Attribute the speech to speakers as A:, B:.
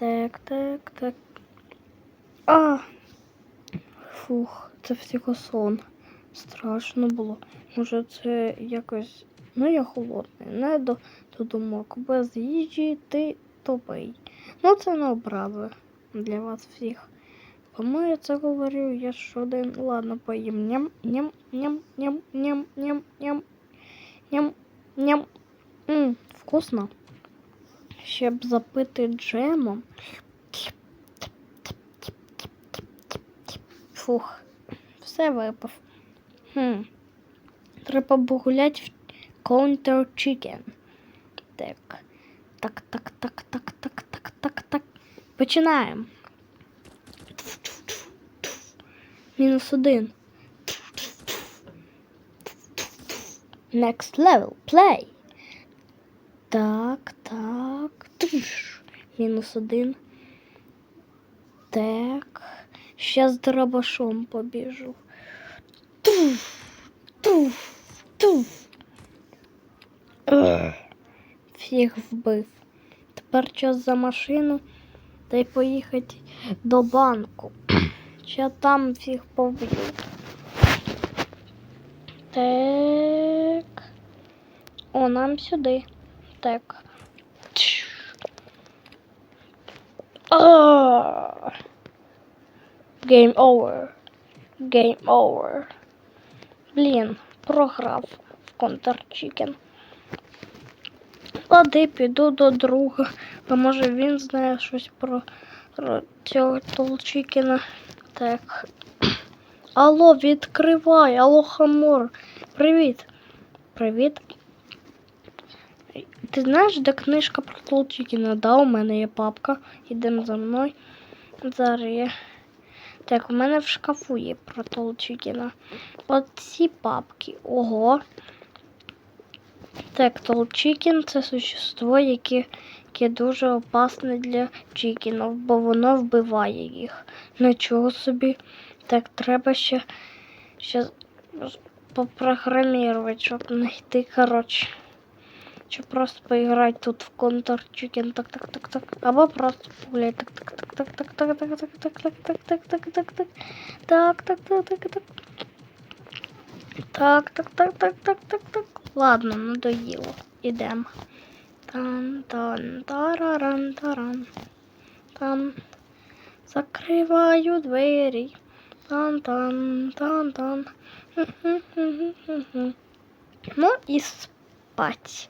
A: Так, так, так. А. Фух, це всього сон. Страшно було. Може, це якось. Ну, я холодний, не до, до думок. Без їжі ти тупий. Ну, це не образи для вас всіх. Кому я це говорю, я ж один. Ладно, поїм. Ням, ням, ням, ням, ням, ням, ням, ням, ням. Мм, вкусно. Ще б запити джемом. Фух, все випив. Хм. Треба погуляти в Counter Chicken. Так. Так, так, так, так, так, так, так, так. Починаємо. Мінус один. Next level. Play. Так, так. Мінус один. Так. Щас з дробашом побіжу. Туф, туф, туф. Всіх вбив. Тепер час за машину та й поїхати до банку. Ще там всіх поб'ю. Так. О, нам сюди. Так. А! Game over. Game over. Блін, програв в Chicken. Лади, піду до друга. А може він знає щось про, про цього Толчикіна. Так. Алло, відкривай, алло, хамор. Привіт. Привіт. Ти знаєш, де книжка про Толчикіна? Да, у мене є папка. Ідемо за мною. Зараз я. Так, у мене в шкафу є про Толчикіна. От ці папки. Ого. Так, Толчикін це существо, яке, яке дуже опасне для чікінів, бо воно вбиває їх. Нічого собі. Так, треба ще, ще попрограмувати, щоб знайти, коротше. Чи просто поіграти тут в Counter Chicken, так, так, так, так. Або просто погуляти. Так, так, так, так, так, так, так, так, так, так, так, так, так, так. Так, так, так, так, так. Так, так, так, так, так, так, так. Ладно, надоїло. Ідемо. Тан, тан, тараран, таран. Тан. Закриваю двері. Тан, тан, тан, тан. Ну і спать.